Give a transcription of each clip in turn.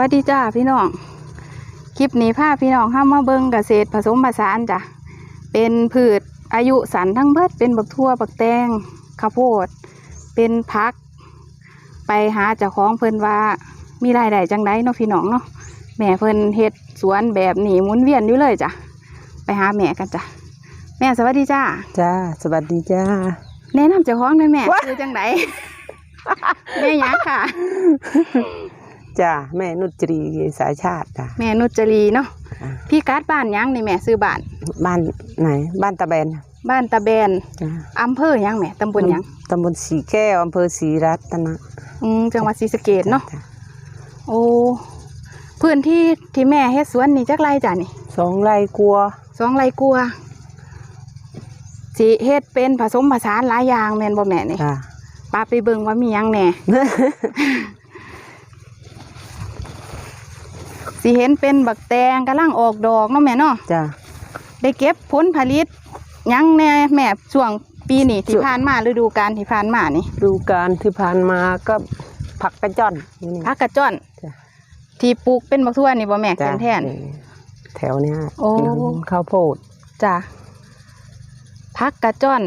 วัสดีจ้าพี่น้อง คลิปนี้พาพี่น้องเข้ามาเบิ่งเกษตรผสมผสานจ้ะ เป็นพืชอายุสันทั้งเบิด เป็นบักทั่วบักแตงข้าวโพด เป็นพัก ไปหาเจ้าของเพิ่นว่ามีรายได้จังไดเนาะพี่น้องเนาะ แม่เพิ่นเฮ็ดสวนแบบนี้หมุนเวียนอยู่เลยจ้ะ ไปหาแม่กันจ้ะ แม่สวัสดีจ้า จ้า สวัสดีจ้า แนะนำเจ้าของหน่อยแม่ว้าคือจังไดแม่หยังค่ะ จ้าแม่นุจรีสายชาติจ้าแม่นุจรีเนาะอ่า พี่การ์ดบ้านหยังนี่แม่ซื้อบ้าน บ้านไหน บ้านตะแบนบ้านตะแบนจ้าอำเภอหยังแม่ตำบลหยังตำบลสีแก้วอำเภอศรีรัตนะอืมจังหวัดศรีสะเกษเนาะจ้โอ้พื้นที่ที่แม่เฮ็ดสวนนี่จักไรจ้ะนี่สองไร่กลัวสองไรกลัวาสิเฮ็ดเป็นผสมผสานหลายอย่างแม่นบ่แม่นี่จ้าป้าไปเบิ่งว่ามีหยังแหน่ สิเห็นเป็นบักแตงกำลังออกดอกเนาะแม่เนาะจ้าได้เก็บผลผลิตหยังแน่แม่ช่วงปีนี้ที่ช่วง ผ่านมาฤดูกาลที่ผ่านมานี่ดูการที่ผ่านมาก็ผักกระจ้อนนี่นี่ พักกระจ้อนจ้ะ ที่ปลูกเป็นบักทั่วนี่บ่แม่จ้าเป็นแทนนี่แถวเนี้ยโอ้ ข้าวโพดจ้ะพักกระจ้อน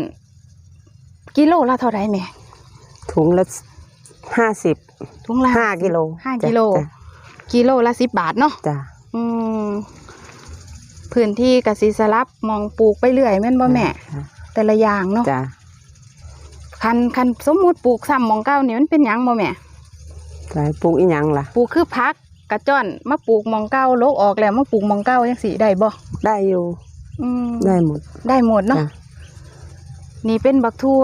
กิโลละเท่าไหร่แม่ถุงละห้าสิบถุงละห้ากิโลห้าจ้ะกิโลจ้ะ กิโลละสิบบาทเนาะจ้าอืมพื้นที่กสิสลับมองปลูกไปเรื่อยแม่นบ่แม่ จ้ะแต่ละอย่างเนาะจ้าคันคันสมมุติปลูกซ้ำหมองเก้านี่มันเป็นหยังบ่แม่ สายปลูกอีหยังล่ะ ปลูกคือพักกระจ้อนมาปลูกหมองเก้าโลกออกแล้วมาปลูกหมองเก้าจังสิได้บ่ได้อยู่อืมได้หมดได้หมดเนาะ จ้ะนี่เป็นบักทั่ว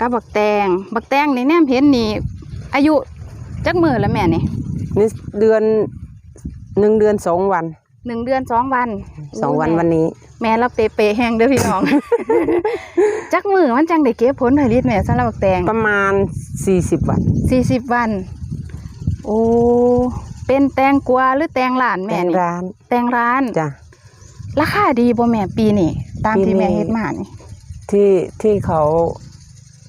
กับบักแตง บักแตงนี่แนมเห็นนี่ อายุจักมือแล้วแม่นี่ นี่เดือนหนึ่งเดือนสองวันหนึ่งเดือนสองวันสองวันแม่วันนี้ แม่เราเปเปแห้งเด้อพี่น้อง จักมือมันจังได้เก็บผลผลิตแม่สำหรับบักแตงประมาณสี่สิบวันสี่สิบวัน โอ้เป็นแตงกวาหรือแตงหลานแตแม่งนี่ร้าน แตงร้านจ้ะราคาดีบ่แม่ปีนี่ตามปีที่นี้แม่เฮ็ดมานี่ที่ที่เขา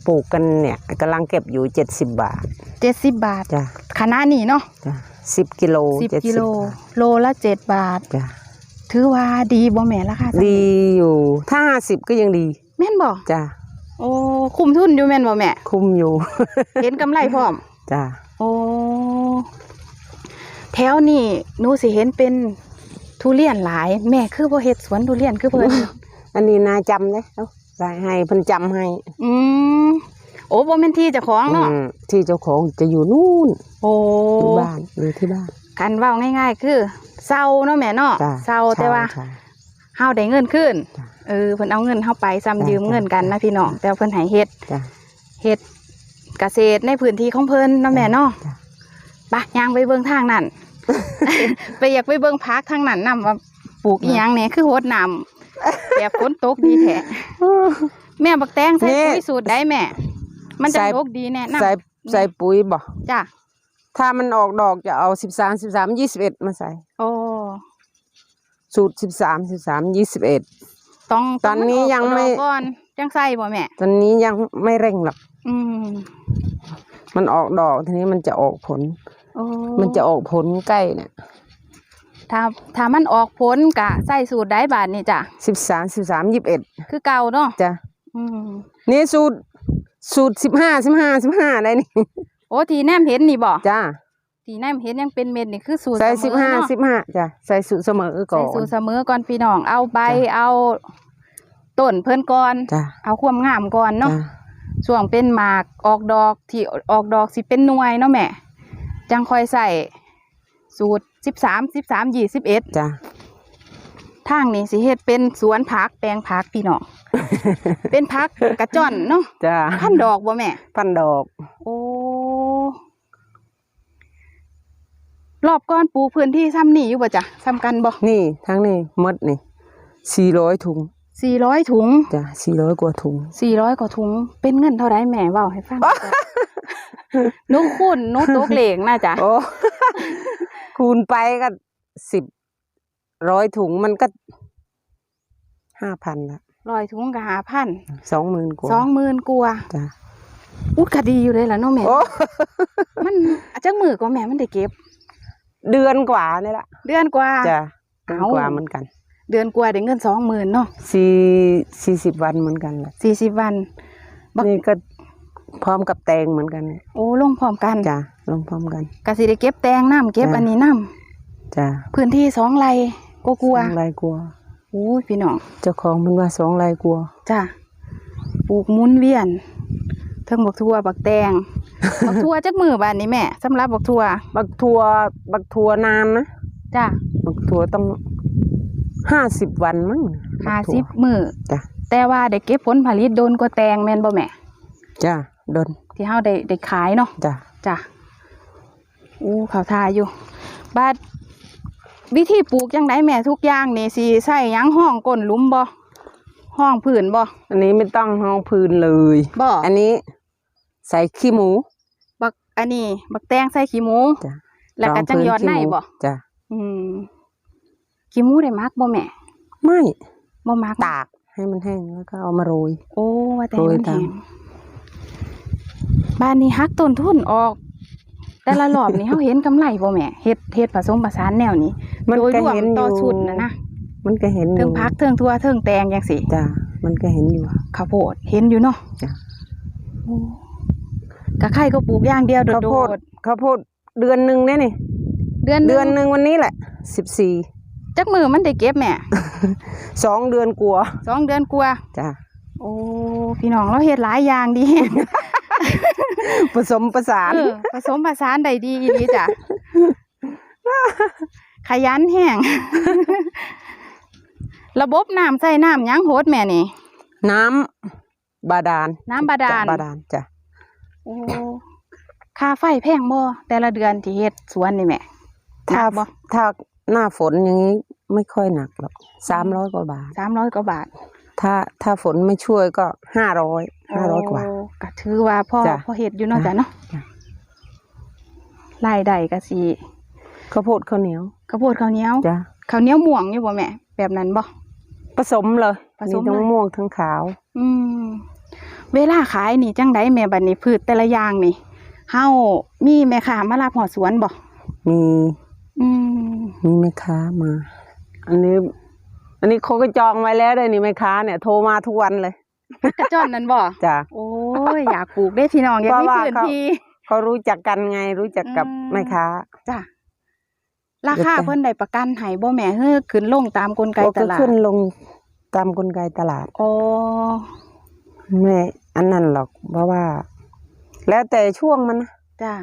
ปลูกกันเนี่ยกำลังเก็บอยู่เจ็ดสิบบาทเจ็ดสิบบาทจ้ะคณะนี้เนาะจ้ะสิบกิโลสิบ70กิโลบาทโลละเจ็ดบาท จ้ะถือว่าดีบ่แม่ราคาดีอยู่ถ้าห้าสิบก็ยังดีแม่นบ่จ้ะโอ้คุ้มทุนอยู่แม่นบ่แม่ คุ้มอยู่ เห็นกำไรพร้อม จ้ะโอ้แถวนี้หนูสิเห็นเป็นทุเรียนหลาย แม่คือบ่เฮ็ดสวนทุเรียนคือเพิ่น อันนี้นาจำเลยเอ้า ได้ให้เพิ่นจำให้อืมโอ้บ่แม่นที่เจ้าของเนาะอืมที่เจ้าของจะอยู่นู่นโอ้ อยู่บ้านอยู่ที่บ้านกันเว้าง่ายๆ คือเศร้าเนาะแม่เนาะจ้ะเศร้าแต่ว่าใช่ เฮาได้เงินคืนจ้ะเออเพิ่นเอาเงินเฮาไปซ้ำจ้ะยืมเงินกันนะจ้ะพี่น้องแต่ว่าเพิ่นให้เฮ็ดจ้ะ เฮ็ดเกษตรในพื้นที่ของเพิ่นเนาะแม่เนาะจ้ะไปย่างไปเบิ่งทางนั้นไปอยากไปเบิ่งพักทางนั้นนํว่าปลูกอีหยังแหน่คือโหดน้ำ แบบฝนตกดีแท้แม่บักแตงใส่นี่ ปุ๋ยสูตรได้แม่ มันจะใส่ตกดีแน่นำใส่ใส่ปุ๋ยบ่จ้ะถ้ามันออกดอกจะเอาสิบสามสิบสามยี่สิบเอ็ดมาใส่ โอ้สูตรสิบสามสิบสามยี่สิบเอ็ด ต้องตอนนี้ยังไม่ต้อก่อนจังใส่บ่แม่ ตอนนี้ยังไม่เร่งหรอก อืมมันออกดอกทีนี้มันจะออกผล โอ้มันจะออกผลใกล้เนี่ย ถ้าถ้ามันออกผลกะใส่สูตรได้บาทนี่จ้ะสิบสามสิบสามยี่สิบเอ็ดคือเก่าเนาะจ้ะอืมนี่สูตรสูตรสิบห้าสิบห้าสิบห้าได้นี่โอ้ทีแนมเห็นนี่บ่จ้าทีแนมเห็นยังเป็นเม็ดนี่คือสูตรใส่เสสิบมอห้าเนาะสิบห้าจ้ะใส่สูตรเสมอก่อใส่นสูตรเสมอก่อนพี่น้องเอาใบจ้ะเอาต้นเพิ่นก่อนจ้ะเอาความงามก่อนเนาะจ้ะช่วงเป็นหมากออกดอกที่ออกดอกสิเป็นหน่วยเนาะแม่จังค่อยใส่ สูตรสิบสามสิบสามยี่สิบเอ็ดจ้ะทางนี้สิเฮ็ดเป็นสวนผักแปลงผักพี่น้อง เป็นผักกระจ่อนเนาะจ้ะพันดอกบ่แม่ พันดอก โอ้รอบก้อนปลูกพื้นที่ซ้ำนี่อยู่บ่จ้ะซ้ำกันบ่นี่ทั้งนี้หมดนี่สี่ร้อยถุงสี่ร้อยถุงจ้ะสี่ร้อยกว่าถุงสี่ร้อยกว่าถุง เป็นเงินเท่าไรแม่เว้าให้ฟังก่อนหนุคูณหนุตกเหลงน่าจ้ะโอ้ คูณไปก็สิบร้อยถุงมันก็ห้าพันละร้อยถุงก็หาพันสองหมื่นกว่าสองหมื่นกว่าจ้ะอุ้ยก็ดีอยู่เลยล่ะเนาะแม่โอ้มันจักมือก็แม่มันได้เก็บ เดือนกว่านี่ละเดือนกว่าจ้ะเดือนเอ้ากว่าเหมือนกัน เดือนกว่าได้เงินสองหมื่นเนาะสี่สี่สิบวันเหมือนกันแหละสี่สิบวันบักนี่ก็ พร้อมกับแตงเหมือนกันเนี่ยโอ้ลงพร้อมกันจ้ะลงพร้อมกันกสิได้เก็บแตงน้ำเก็บจ้ะอันนี้น้จ้ะำพื้นที่สองไร่ก็กลัวสองลายกลัวโอ้ยพี่น้องเจ้าของมันว่าสองลายกลัวจ้ะปลูกหมุนเวียนเทิงบักทั่วบักแตงบักทั่วจักมือบ้านนี้แม่สำหรับบักทั่วบักทัวบักทัวนานนะจ้ะบักทัวต้องห้าสิบวันมั้งห้าบักถั่วสิบมือจ้ะแต่ว่าได้เก็บผลผลิตโดนกว่าแตงแม่นบ่แม่จ้ะ ดนที่เฮาได้ได้ขายเนาะจ้ะจ้ะอู้เขาทาอยู่บาดวิธีปลูกจังไดแม่ทุกอย่างนี่สิใส่หยังห้องก้นหลุมบ่ห้องผืนบ่อันนี้ไม่ต้องห้องพื้นเลยบ่อันนี้ ใส่ขี้หมู บักอันนี้ บักแตงใส่ขี้หมูจ้ะแล้วก็จังยอดในรองพื้ขี้หมูบ่จ้ะอืมขี้หมูได้มักบ่แม่ไม่บ่มักตากให้มันแห้งแล้วก็เอามาโรย โอ้ว่าแต่โรยมันตามแห้ง บ้านนี้ฮักต้นทุนออก แต่ละรอบนี่เฮาเห็นกำไรบ่แม่เฮ็ดเฮ็ดผสมผสานแนวนี้มันโดยก็รวมเห็นอต่อยู่ ชุดนะนะมันก็เห็นอเทิยู่งพักเทิงทั่วเทิงแตงจังซี่จ้ะมันก็เห็นอยู่ ข้าวโพดเห็นอยู่เนาะจ้ะ โอ้กะไข่ก็ปลูกอย่างเดียวโดข้าวโพดดข้าวโพดเดือนหนึ่งเนี่ยนี่ๆเดือนหเดืนึอนงหนึ่งวันนี้แหละสิบสี่จักมือมันได้เก็บแม่ สองเดือนกลัวาสองเดือนกว่า จ้ะโอ้พี่น้องเราเฮ็ดหลายอย่างดี ผสมประสานเออผสมผสานได้ดีอีหลีจ้ะขยันแห้ง ระบบน้ำใส่น้ำหยังโหดแม่นี่ น้ำบาดาลน้ำบาดาลจ้ะบาดาลจ้ะโอ้ค่าไฟแพงบ่แต่ละเดือนที่เฮ็ดสวนนี่แม่ถ้าหนักบ่ถ้าหน้าฝนอย่างนี้ไม่ค่อยหนักหรอกสามร้อยกว่าบาท สามร้อยกว่าบาท ถ้าถ้าฝนไม่ช่วยก็ห้าร้อยห้าร้อยกว่าโก็ถือว่าพ่อจ้ะ พ่อเฮ็ดอยู่เนาะจ้ะเนาะจ้ะรายได้ก็สิข้าวโพดข้าวเหนียวข้าวโพดข้าวเหนียวจ้ะข้าวเหนียวม่วงอยู่บ่แม่แบบนั้นบ่ ผสมเลยผสมทั้เลงย ม่วงทั้งขาว อืม เวลาขายนี่จังไดแม่บัดนี้พืชแต่ละอย่างนี่เฮามีแม่ค้ามารับหอดสวนบ่มีอืมมีแม่ค้ามา อันนี้ อันนี้เขาก็จองไว้แล้วเลยนี่แม่ค้าเนี่ยโทรมาทุกวันเลย กระจ้อนนั่นบ่จ้ะโอ้ ยอยากปลูกได้พี่น้องอยากเพราะมีว่าพื้นเขาที่ เขารู้จักกันไงรู้จักกับอืมแม่ค้าจ้ะราคาเดี๋ยวจ้ะเพิ่นได้ประกันให้บ่แม่เฮ้อขึ้นลงตามกลไกก็ตลาดขึ้นลงตามกลไกตลาดอ๋อไม่อันนั้นหรอกเพราะว่า แล้วแต่ช่วงมันนะจ้ะ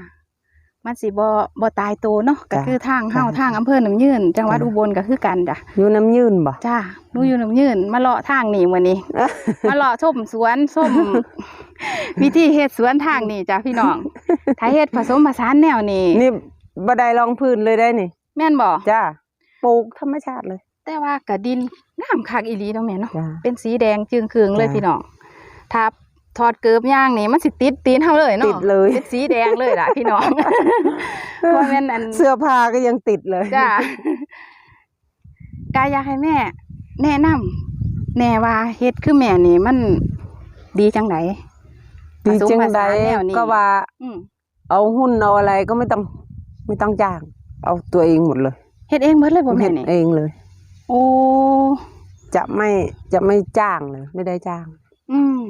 มันสิบ่บ่ตายโตเนาะก็จ้ะคือทางเฮาจ้ะทางอำเภอหนำยืน จังหวัดจ้ะ อุบลก็คือกันจ้ะอยู่น้ำยืนบ่จ้าหนูอยู่หนำยืนมาเลาะทางนี่มื้อนี้ มาเลาะชมสวนส้มวิธีเฮ็ดสวนทางนี่จ้ะพี่น้อง ถ้าเฮ็ดผสมผสานแนวนี้นี่บัไดรองพื้นเลยได้นี่ แม่นบ่จ้าปลูกธรรมชาติเลย แต่ว่ากะดินงามคักอีหลีเนาะแม่เนาะ จ้า เป็นสีแดงจึงคืองเลยจ้ะ พี่น้องถ้า ถอดเกิบย่างนี่มันสิติดตีนเฮาเลยเนาะติดเลยเป็นสีแดงเลยล่ะพี่น้องเพราะแม่นอันเสื้อผ้าก็ยังติดเลยจ้ากายอยากให้แม่ แนะนำแน่ว่าเฮ็ดคือแม่นี่มันดีจังไดดีจังผสมผใดสานแนวนี้ก็ว่าอืมเอาหุ้นเอาอะไรก็ไม่ต้อง ไม่ต้องจ้าง เอาตัวเองหมดเลยเฮ็ดเองเบิดเลยบ่แม่เฮ็ดนี่เองเลย โอ้จะไม่จะไม่จ้างเลย ไม่ได้จ้าง อืม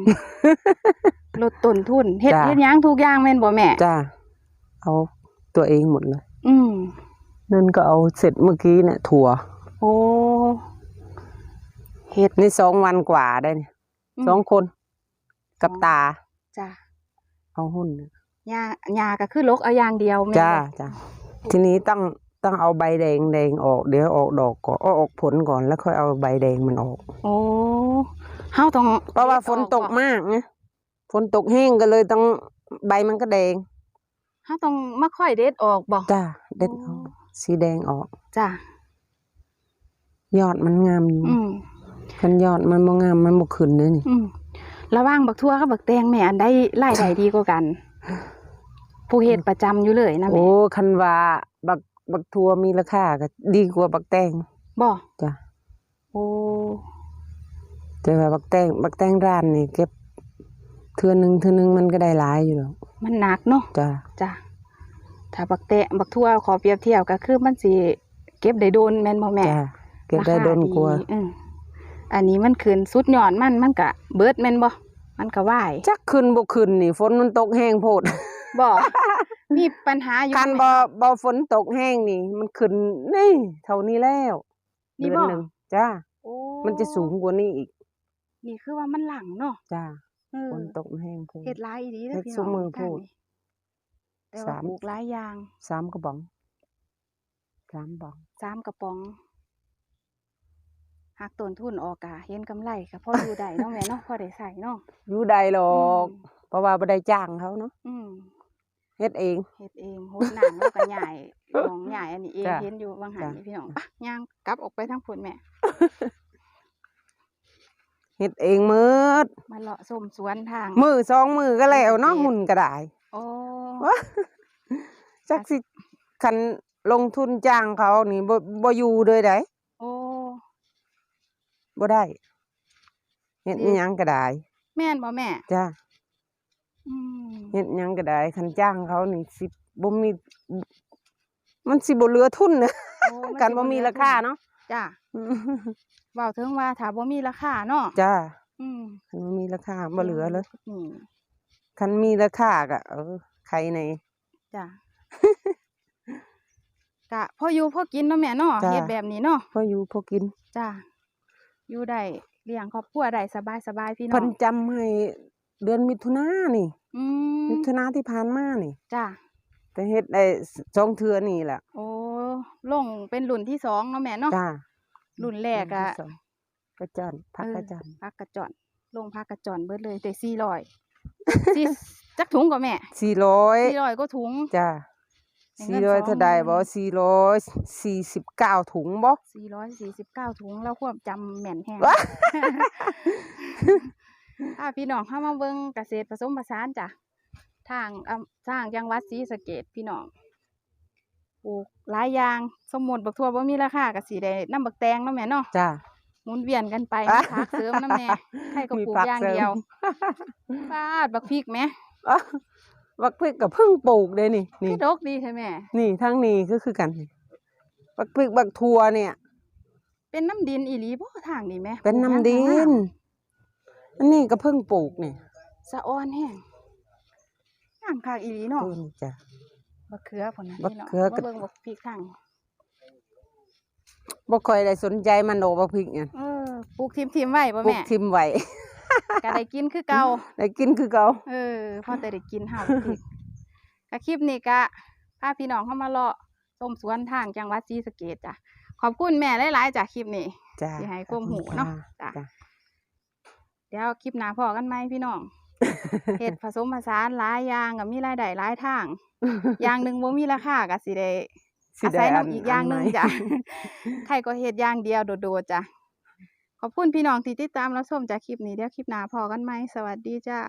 ลดต้นทุนเฮ็ดจ้ะ เฮ็ดหยังทุกอย่างแม่นบ่แม่ จ้าเอาตัวเองหมดเลย อืม นั่นก็เอาเสร็จเมื่อกี้เนี่ยถั่ว โอ้เฮ็ด นี่สองวันกว่าได้เนี่ยมสองคนกับตา จ้ะเอาหุ้นเนี่ยหญ้าหญ้าก็คือลกเอาอย่างเดียวแม่นจ้าบ่จ้าทีนี้ต้องต้องเอาใบแดงแดงออก เดี๋ยวออกดอกก่อนเอาออกผลก่อนแล้วค่อยเอาใบแดงมันออก โอ้ เฮาต้องเพราะว่าฝนตกมากไงฝนตกแห้งก็เลยต้องใบมันก็แดงเฮาต้องมาค่อยเด็ดออกบ่จ้าเด็ดออกสีแดงออกจ้ะยอดมันงามอยู่อืมคันยอดมันบ่งามมันบ่ขึ้นเลยนี่อืมระหว่างบักทั่วกับบักแตงแม่อันใดรายได้ดีกว่ากัน ผู้เฮ็ดประจำอยู่เลยนะแม่โอ้คันว่าบักบักทัวมีราคาก็ดีกว่าบักแตงบ่จ้ะโอ้ แต่ว่าบักแตงบักแตงร้านนี่เก็บเทื่อหนึงเทื่อหนึงมันก็ได้หลายอยู่ดอกมันหนักเนาะจ้าจ้ะถ้าบักแตะบักทั่วขอเปรียบเทียบก็คือมันสิเก็บได้โดนแม่นบ่แม่จ้ะเก็บได้โดนกลัวาราคาดีอืมอันนี้มันขึ้นสุดยอดมันมันก็เบิดแม่นบ่มันก็ว่ายจักขึ้นบ่ขึ้นนี่ฝนมันตกแห้งโพดบ่มีปัญหาอยู่คันแม่บ่บ่ฝนตกแห้งนี่ มันขึ้นนี่ เท่านี้แล้วนี่เดือนบ่หนึงจ้าโอ้มันจะสูงกว่านี้อีก นี่คือว่ามันหลังเนาะจ้าเออฝนตกแห้งโพดเฮ็ดหลายอีหลีเด้เฮ็อดพี่ซุน้องมื้อทางพูดนี้แต่สาว่ามปลูกหลายอย่างสามกระป๋องสามบ้องสามกระป๋องหักต้นทุนออกกะเห็นกำไรก็พออยู่ได้เนาะแม่เนาะพอได้ใส่เนาะอยู่ได้หรอกอืมเพราะว่าบ่ได้จ้างเขาเนาะอืมเฮ็ดเองเฮ็ดเองโหดน้ำแล้วก็ใหญ่ของใหญ่อันนี้เองจ้ะเห็นอยู่บางหันจ้ะนี่พี่น้องปะย่างกลับออกไปทางพุ่นแม่ เฮ็ดเองหมืดมาเลาะส้มสวนทาง มือสองมือก็แล้วเนาะเฮ็ดหุ่นก็ได้โอ้จักสิคันลงทุนจ้างเขานี่บ่บ่อยู่เลยได้โอ้บ่ได้เฮ็ดดีอิหยังก็ได้แม่นบ่แม่จ้าอืมเฮ็ดหยังก็ได้คันจ้างเขานี่สิบ่มีมันสิบ่เหลือทุนนะโอ้มักันสิบ่มีหลือราคาเนาะ จ้ะเว้าถึงว่าถ้าบ่มีราคาเนาะจ้าอืมคันบ่มีราคาบ่เหลือเลยนี่คันมีราคาก็เออใครในจ้ะกะพออยู่พอกินเนาะแม่เนาะจ้ะเฮ็ดแบบนี้เนาะพออยู่พอกินจ้ะอยู่ได้เลี้ยงครอบครัวได้สบายสบายๆพี่น้อเพิ่งนจำให้เดือนมิถุนานี่อืมมิถุนาที่ผ่านมานี่จ้ะแต่เฮ็ดได้สองเทื่อนี่แหละโอ้ ลงเป็นรุ่นที่สองเนาะแม่เนาะจ้ารุ่นแรกอะรุ่นที่สองกระจอนพักกระจอนเออพักกระจอนลงพักกระจอนเบิดเลยแต่สี่ร้อยสี่จักถุงก็แม่สี่ร้อยสี่ร้อยก็ถุงจ้าได้เงิสี่นร้อยสองเท่าใดหมื่บ่นสี่ร้อยสี่สิบเก้าถุงบ่สี่ร้อยสี่สิบเก้าถุงแล้วควบจำแม่นแห้งว้าถ้าพี่น้องเข้ามาเบิ่งเกษตรผสมผสานจ้ะทางอำทางจังหวัดศรีสะเกษพี่น้อง ปลูกหลายอย่าง สมมุติบักทั่วบ่มีราคาก็สิได้นำบักแตงเนาะแม่เนาะจ้า หมุนเวียนกันไปอะมีผักเสริมนำแน่ใครก็มีปลูกผักอย่างเสริมเดียวฟาดบักพริกแหมอะบักพริกก็เพิ่งปลูกเด้นี่นี่คือดกดีใช่แม่นี่ทั้งนี้ก็คือกันนี่บักพริกบักทั่วเนี่ย เป็นน้ำดินอีหลีบ่ทางนี่แหม่เป็นน้ำดิปลูกอย่างนงามอันนี้ก็เพิ่งปลูกนี่สะออนแห้งงามคักอีหลีเนาะ ต้นจ้ะ บักเขือพุ่นน่ะบักพี่น้องเขือก็มาเบิ่งบักพริกทางบ่ค่อยได้สนใจมันดอกบักพริกเนี่ยเออปลูกทิมๆไว้บ่ปลูกแม่ทิมไว้ก็ได้กินคือเก่า ได้กินคือเก่าเออพอแต่ได้กินห้าวพริกกะคลิปนี้กะพาพี่น้องเข้ามาเลาะชมสวนทางจังหวัดศรีสะเกษจ้ะ ขอบคุณแม่หลายๆจากคลิปนี้ จ้าที่ให้ความรู้เนาะจ้ะ จ้ะเดี๋ยวคลิปหน้าพอกันไหมพี่น้อง เฮ็ดผสมผสานหลายอย่างก็มีรายได้หลายทาง อย่างหนึ่งบ่มีราคาก็สิได้สิอาได้ศัยอันนำอีกอย่างหนึ่งอันใหม่จ้ะใครก็เฮ็ดอย่างเดียวโดดๆจ้ะขอบคุณพี่น้องที่ติดตามรับชมจากคลิปนี้เดี๋ยวคลิปหน้าพอกันไหมสวัสดีจ้า